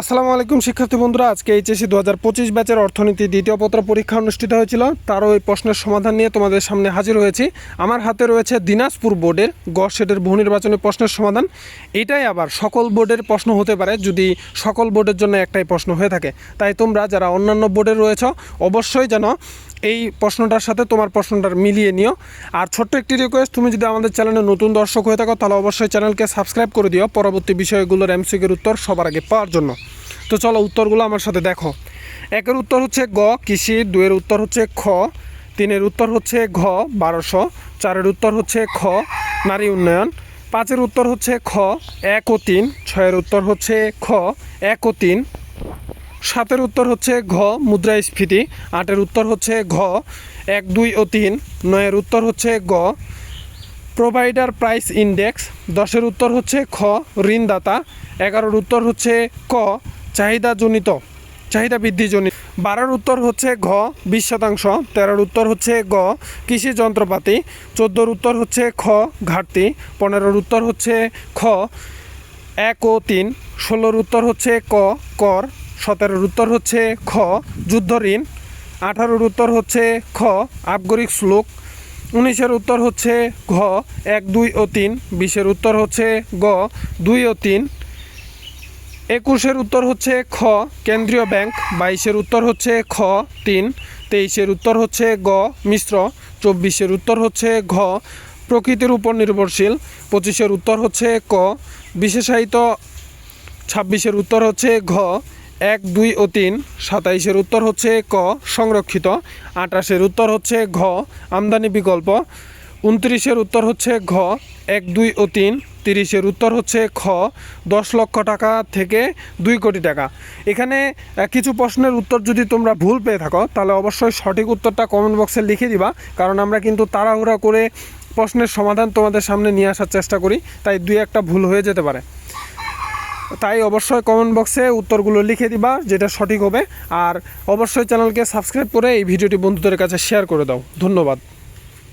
আসসালামু আলাইকুম, শিক্ষার্থী বন্ধুরা। আজকে এইচএসি দু হাজার পঁচিশ ব্যাচের অর্থনীতি দ্বিতীয় পত্র পরীক্ষা অনুষ্ঠিত হয়েছিল। তারও এই প্রশ্নের সমাধান নিয়ে তোমাদের সামনে হাজির হয়েছি। আমার হাতে রয়েছে দিনাজপুর বোর্ডের গ সেটের বহু নির্বাচনী প্রশ্নের সমাধান। এটাই আবার সকল বোর্ডের প্রশ্ন হতে পারে, যদি সকল বোর্ডের জন্য একটাই প্রশ্ন হয়ে থাকে। তাই তোমরা যারা অন্যান্য বোর্ডে রয়েছ, অবশ্যই যেন এই প্রশ্নটার সাথে তোমার প্রশ্নটার মিলিয়ে নিও। আর ছোট্ট একটি রিকোয়েস্ট তুমি যদি আমাদের চ্যানেলে নতুন দর্শক হয়ে থাকো, তাহলে অবশ্যই চ্যানেলকে সাবস্ক্রাইব করে দিও। পরবর্তী বিষয়গুলোর এমসিকের উত্তর সবার আগে পাওয়ার জন্য। তো চলো উত্তরগুলো আমার সাথে দেখো। একের উত্তর হচ্ছে গ, কৃষি। দুয়ের উত্তর হচ্ছে খ। তিনের উত্তর হচ্ছে ঘ, বারোশো। চারের উত্তর হচ্ছে খ, নারী উন্নয়ন। পাঁচের উত্তর হচ্ছে খ, এক ও তিন। ছয়ের উত্তর হচ্ছে খ, এক ও তিন। সাতের উত্তর হচ্ছে ঘ মুদ্রাস্ফীতি আটের উত্তর হচ্ছে ঘ এক দুই ও তিন নয়ের উত্তর হচ্ছে গ প্রোভাইডার প্রাইস ইন্ডেক্স দশের উত্তর হচ্ছে খ ঋণদাতা এগারোর উত্তর হচ্ছে ক চাহিদাজনিত চাহিদা বৃদ্ধিজনিত বারোর উত্তর হচ্ছে ঘ বিশ শতাংশ তেরোর উত্তর হচ্ছে গ কৃষি যন্ত্রপাতি চোদ্দোর উত্তর হচ্ছে খ ঘাটতি পনেরোর উত্তর হচ্ছে খ এক ও তিন ষোলোর উত্তর হচ্ছে ক কর সতেরোর উত্তর হচ্ছে খ যুদ্ধ ঋণ আঠারোর উত্তর হচ্ছে খ আবগরিক শ্লোক উনিশের উত্তর হচ্ছে ঘ এক দুই ও তিন বিশের উত্তর হচ্ছে গ দুই ও তিন একুশের উত্তর হচ্ছে খ কেন্দ্রীয় ব্যাংক বাইশের উত্তর হচ্ছে খ তিন তেইশের উত্তর হচ্ছে গ মিশ্র চব্বিশের উত্তর হচ্ছে ঘ প্রকৃতির উপর নির্ভরশীল পঁচিশের উত্তর হচ্ছে ক বিশেষায়িত ছাব্বিশের উত্তর হচ্ছে ঘ এক, দুই ও তিন। সাতাইশের উত্তর হচ্ছে ক, সংরক্ষিত। আঠাশের উত্তর হচ্ছে ঘ, আমদানি বিকল্প। উনত্রিশের উত্তর হচ্ছে ঘ, এক, দুই ও তিন। তিরিশের উত্তর হচ্ছে খ, দশ লক্ষ টাকা থেকে দুই কোটি টাকা। এখানে কিছু প্রশ্নের উত্তর যদি তোমরা ভুল পেয়ে থাকো, তাহলে অবশ্যই সঠিক উত্তরটা কমেন্ট বক্সে লিখে দিবা। কারণ আমরা কিন্তু তাড়াহুড়া করে প্রশ্নের সমাধান তোমাদের সামনে নিয়ে আসার চেষ্টা করি। তাই দুই একটা ভুল হয়ে যেতে পারে। তাই অবশ্যই কমেন্ট বক্সে উত্তরগুলো লিখে দিবা, যেটা সঠিক হবে। আর অবশ্যই চ্যানেলকে সাবস্ক্রাইব করে এই ভিডিওটি বন্ধুদের কাছে শেয়ার করে দাও। ধন্যবাদ।